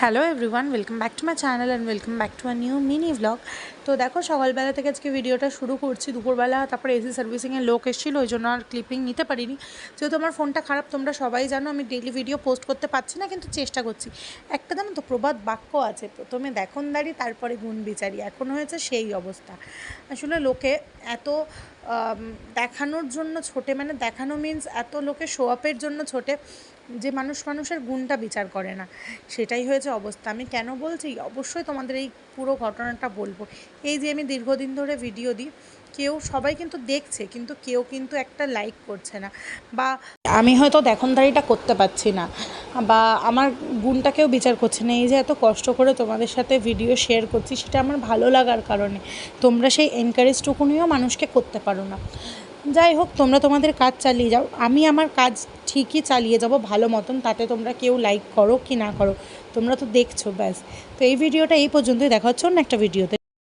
Hello everyone welcome back to my channel and welcome back to a new mini vlog তো দেখো, সকালবেলা থেকে আজকে ভিডিওটা শুরু করছি। দুপুরবেলা তারপরে এসি সার্ভিসিংয়ের লোক এসেছিল, ওই জন্য আর ক্লিপিং নিতে পারিনি। যেহেতু আমার ফোনটা খারাপ, তোমরা সবাই জানো, আমি ডেইলি ভিডিও পোস্ট করতে পারছি না, কিন্তু চেষ্টা করছি। একটা জানো তো প্রবাদ বাক্য আছে, প্রথমে দেখনদারি তারপরে গুণ বিচারি। এখন হয়েছে সেই অবস্থা। আসলে লোকে এত দেখানোর জন্য ছোটে মানে দেখানো মিন্স এত লোকে শো আপের জন্য ছোটে, যে মানুষ মানুষের গুণটা বিচার করে না। সেটাই হয়েছে অবস্থা। আমি কেন বলছি? অবশ্যই তোমাদের এই পুরো ঘটনাটা বলব। এই যে আমি দীর্ঘদিন ধরে ভিডিও দিই, কেউ, সবাই কিন্তু দেখছে, কিন্তু কেউ কিন্তু একটা লাইক করছে না। বা আমি হয়তো দেখনদারিটা করতে পারছি না, বা আমার গুণটা কেউ বিচার করছে না। এই যে এত কষ্ট করে তোমাদের সাথে ভিডিও শেয়ার করছি, সেটা আমার ভালো লাগার কারণে। তোমরা সেই এনকারেজটুকুনিও মানুষকে করতে পারো না। যাই হোক, তোমরা তোমাদের কাজ চালিয়ে যাও। আমি আমার কাজ ঠিকই চালিয়ে যাব, ভালো মতন, তাতে তোমরা কেউ লাইক করো কি না করো, তোমরা তো দেখছ, ব্যাস। তো এই ভিডিওটা এই পর্যন্তই, দেখা হচ্ছে অন্য একটা ভিডিওতে।